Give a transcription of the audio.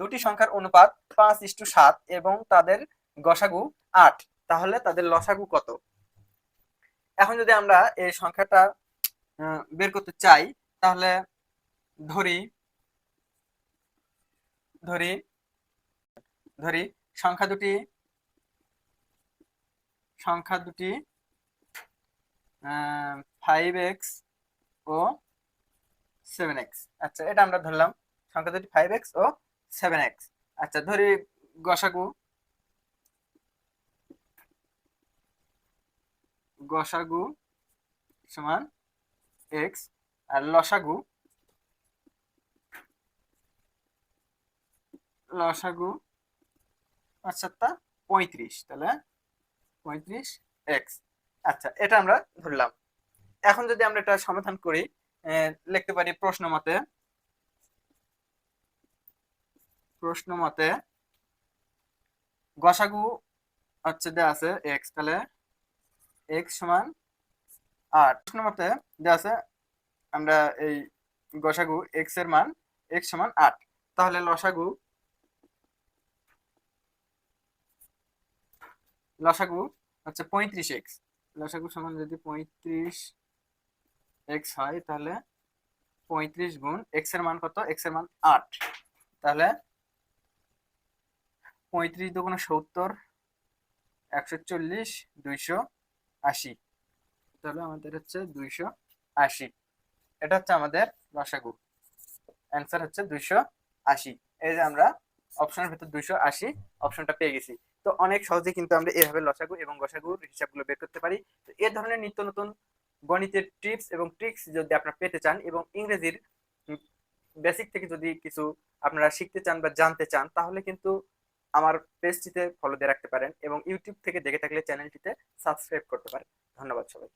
দুটি সংখ্যার অনুপাত পাঁচ ইস্টু সাত এবং তাদের গসাগু আট। তাহলে তাদের লসাগু কত? এখন যদি আমরা এই সংখ্যাটা বের করতে চাই, তাহলে ধরি ধরি ধরি, সংখ্যা দুটি সংখ্যা দুটি ফাইভ এক্স ও সেভেন এক্স আচ্ছা এটা আমরা ধরলাম। সংখ্যা দুটি ফাইভ এক্স ও সেভেন এক্স আচ্ছা ধরি গসাগু। গসাগু সমান এক্স আর লসাগু। লসাগু আচ্ছা তা পঁয়ত্রিশ, তাহলে পঁয়ত্রিশ এক্স আচ্ছা এটা আমরা ধরলাম। এখন যদি আমরা এটা সমাধান করি লিখতে পারি প্রশ্ন মতে প্রশ্ন মতে, গসাগু হচ্ছে দেওয়া আছে এক্স তাহলে এক্স সমান আট। প্রশ্ন মতে দেওয়া আছে আমরা এই গসাগু এক্সের মান এক্স সমান আট। তাহলে লসাগু লসাগু হচ্ছে পঁয়ত্রিশ এক্স লসাগু সমান যদি পঁয়ত্রিশ এক্স হয়, তাহলে পঁয়ত্রিশ গুণ এক্সের মান কত? এক্সের মান আট। তাহলে পঁয়ত্রিশ দুগুণ সত্তর, একশো চল্লিশ, দুইশো আশি। তাহলে আমাদের হচ্ছে দুইশো আশি। এটা হচ্ছে আমাদের লসাগু অ্যান্সার হচ্ছে দুইশো আশি। এই যে আমরা অপশনের ভিতর দুইশো আশি অপশনটা পেয়ে গেছি। তো অনেক সহজে কিন্তু আমরা এভাবে লসাগু এবং গসাগুর হিসাবগুলো বের করতে পারি। তো এ ধরনের নিত্য নতুন গণিতের টিপস এবং ট্রিক্স যদি আপনারা পেতে চান এবং ইংরেজির বেসিক থেকে যদি কিছু আপনারা শিখতে চান বা জানতে চান, তাহলে কিন্তু আমার পেজটিতে ফলো দিয়ে রাখতে পারেন এবং ইউটিউব থেকে দেখে থাকলে চ্যানেলটিতে সাবস্ক্রাইব করতে পারেন। ধন্যবাদ সবাই